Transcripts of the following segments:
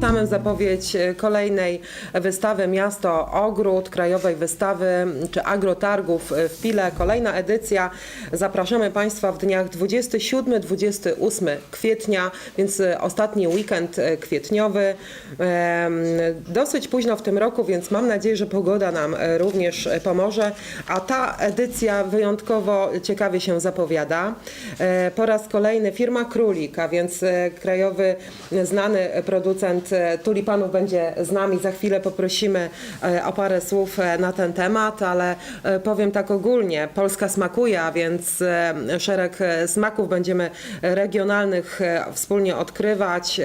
Mamy zapowiedź e, kolejnej wystawy Miasto Ogród, Krajowej Wystawy czy Agrotargów e, w Pile. Kolejna edycja. Zapraszamy Państwa w dniach 27-28 kwietnia, więc e, ostatni weekend kwietniowy. Dosyć późno w tym roku, więc mam nadzieję, że pogoda nam również pomoże. A ta edycja wyjątkowo ciekawie się zapowiada. Po raz kolejny firma Królik, a więc krajowy znany producent e, tulipanów będzie z nami. Za chwilę poprosimy e, o parę słów e, na ten temat, ale powiem tak ogólnie. Polska smakuje, a więc szereg smaków będziemy regionalnych wspólnie odkrywać.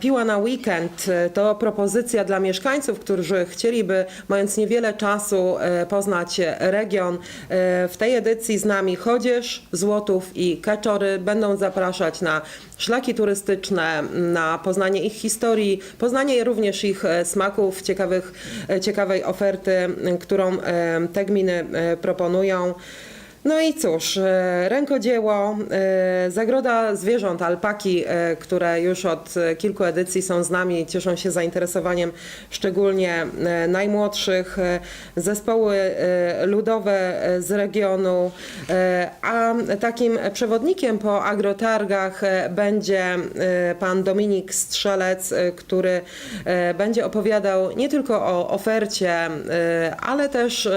Piła na weekend to propozycja dla mieszkańców, którzy chcieliby, mając niewiele czasu, poznać region. W tej edycji z nami Chodzież, Złotów i Keczory będą zapraszać na szlaki turystyczne, na poznanie ich historii, poznanie również ich e, smaków, ciekawych, e, ciekawej oferty, którą e, te gminy proponują. No i cóż, e, rękodzieło, e, zagroda zwierząt, alpaki, e, które już od kilku edycji są z nami, cieszą się zainteresowaniem szczególnie najmłodszych, zespoły ludowe z regionu, a takim przewodnikiem po agrotargach będzie pan Dominik Strzelec, który będzie opowiadał nie tylko o ofercie, ale też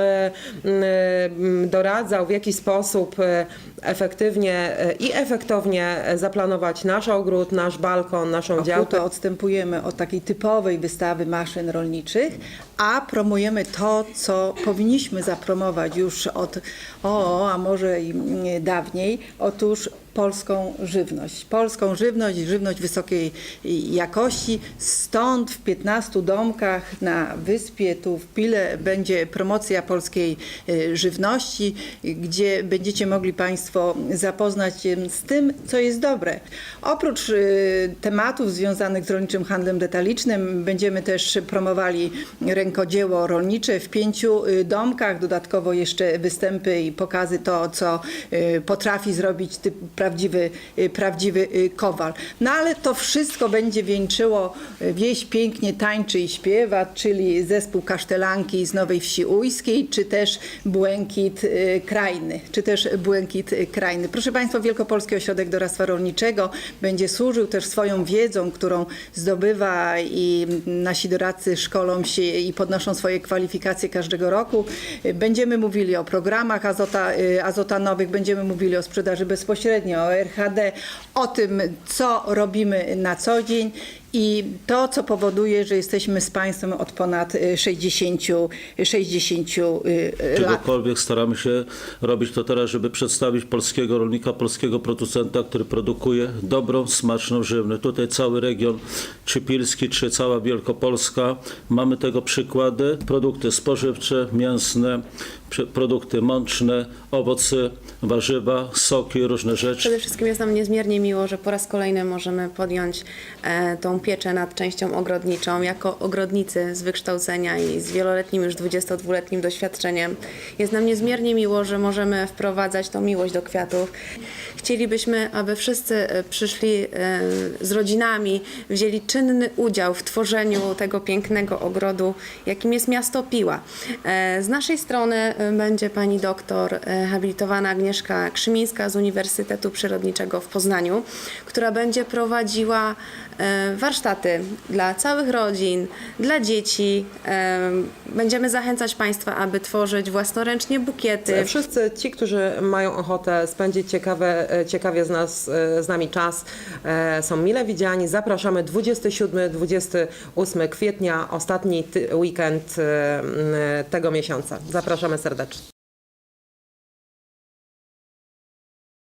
doradzał w jaki sposób e, efektywnie e, i efektownie e, zaplanować nasz ogród, nasz balkon, naszą działkę. To odstępujemy od takiej typowej wystawy maszyn rolniczych, a promujemy to, co powinniśmy zapromować już od, o, a może i mm, dawniej. Otóż polską żywność. Polską żywność, żywność wysokiej jakości. Stąd w 15 domkach na wyspie, tu w Pile, będzie promocja polskiej e, żywności, gdzie będziecie mogli Państwo zapoznać się z tym, co jest dobre. Oprócz e, tematów związanych z rolniczym handlem detalicznym, będziemy też promowali rękodzieło rolnicze w pięciu e, domkach, dodatkowo jeszcze występy i pokazy to, co potrafi zrobić typ prawdziwy, e, prawdziwy e, kowal. No ale to wszystko będzie wieńczyło e, Wieś pięknie tańczy i śpiewa, czyli zespół Kasztelanki z Nowej Wsi Ujskiej, czy też Błękit Krajny, czy też Błękit Krajny. Proszę Państwa, Wielkopolski Ośrodek Doradztwa Rolniczego będzie służył też swoją wiedzą, którą zdobywa i nasi doradcy szkolą się i podnoszą swoje kwalifikacje każdego roku. Będziemy mówili o programach azota, azotanowych, będziemy mówili o sprzedaży bezpośrednio, o RHD, o tym, co robimy na co dzień i to, co powoduje, że jesteśmy z Państwem od ponad e, 60, 60 e, lat. Czegokolwiek staramy się robić to teraz, żeby przedstawić polskiego rolnika, polskiego producenta, który produkuje dobrą, smaczną żywność. Tutaj cały region, czy Pilski, czy cała Wielkopolska, mamy tego przykłady. Produkty spożywcze, mięsne, produkty mączne, owoce, warzywa, soki, różne rzeczy. Przede wszystkim jest nam niezmiernie miło, że po raz kolejny możemy podjąć e, tą pieczę nad częścią ogrodniczą jako ogrodnicy z wykształcenia i z wieloletnim, już 22-letnim doświadczeniem. Jest nam niezmiernie miło, że możemy wprowadzać tą miłość do kwiatów. Chcielibyśmy, aby wszyscy e, przyszli e, z rodzinami, wzięli czynny udział w tworzeniu tego pięknego ogrodu, jakim jest miasto Piła. E, Z naszej strony będzie pani doktor habilitowana Agnieszka Krzymińska z Uniwersytetu Przyrodniczego w Poznaniu, która będzie prowadziła e, warsztaty dla całych rodzin, dla dzieci. Będziemy zachęcać Państwa, aby tworzyć własnoręcznie bukiety. Wszyscy ci, którzy mają ochotę spędzić ciekawe, e, ciekawie z, nas, e, z nami czas, e, są mile widziani. Zapraszamy 27-28 kwietnia, ostatni weekend tego miesiąca. Zapraszamy serdecznie.